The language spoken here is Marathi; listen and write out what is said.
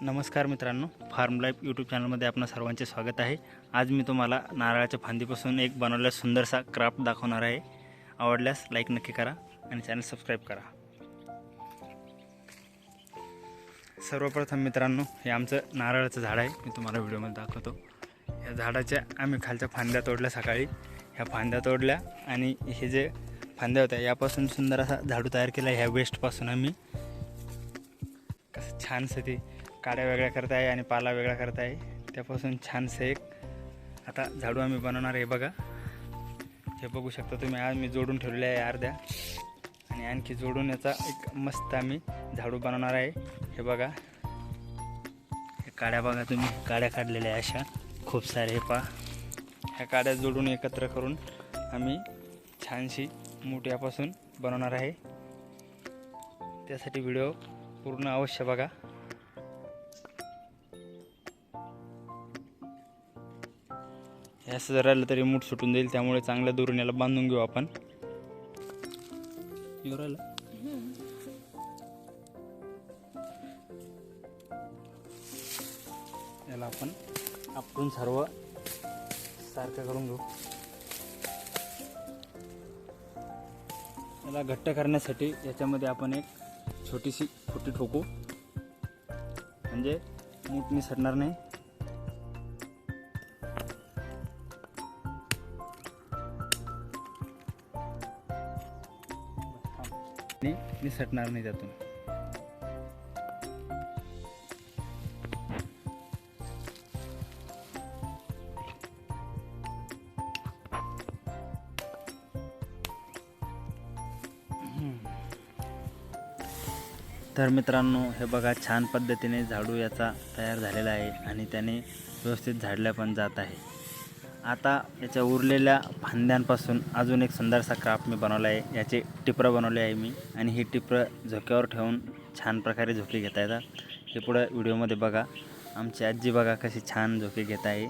नमस्कार मित्रांनो फार्म लाईफ यूट्यूब चॅनलमध्ये आपणा सर्वांचे स्वागत आहे. आज मी तुम्हाला नारळाच्या फांदीपासून एक बनवलेला सुंदरसा क्राफ्ट दाखवणार आहे. आवडल्यास लाईक नक्की करा आणि चॅनल सबस्क्राईब करा. सर्वप्रथम मित्रांनो हे आमचं नारळाचं झाड आहे. मी तुम्हाला व्हिडिओमध्ये दाखवतो. या झाडाच्या आम्ही खालच्या फांद्या तोडल्या सकाळी. ह्या फांद्या तोडल्या आणि हे जे फांद्या होत्या यापासून सुंदर असा झाडू तयार केला ह्या वेस्टपासून आम्ही. कसं छानसं ते काड्या वेगळ्या करत आहे आणि पाला वेगळा करत आहे त्यापासून छानसं एक आता झाडू आम्ही बनवणार आहे बघा. हे बघू शकता तुम्ही आज मी जोडून ठेवलेले आहे अर्ध्या. आणि आणखी जोडून याचा एक मस्त आम्ही झाडू बनवणार आहे. हे बघा. हे काड्या बघा तुम्ही काड्या काढलेल्या आहे अशा. खूप सारे हे पा ह्या काड्या जोडून एकत्र करून आम्ही छानशी मोठ्यापासून बनवणार आहे. त्यासाठी व्हिडिओ पूर्ण अवश्य बघा. असं जर राहिलं तरी मूठ सुटून जाईल त्यामुळे चांगल्या दुरून याला बांधून घेऊ आपण. राहिलं? याला आपण आपण सर्व सारखं करून घेऊ. याला घट्ट करण्यासाठी याच्यामध्ये आपण एक छोटीशी फुटी ठोकू. म्हणजे मूठ निसरणार नाही. आणि निसटणार नाही त्यातून. तर मित्रांनो हे बघा छान पद्धतीने झाडू याचा तयार झालेला आहे आणि त्याने व्यवस्थित झाडल्या पण जात आहे. आता याच्या उरलेल्या फांद्यांपासून अजून एक सुंदरसा क्राफ्ट मी बनवला आहे. याचे टिपरं बनवले आहे मी. आणि ही टिपरं झोक्यावर ठेवून छान प्रकारे झोके घेता येतात. हे पुढं व्हिडिओमध्ये बघा. आमची आजी बघा कशी छान झोके घेत आहे.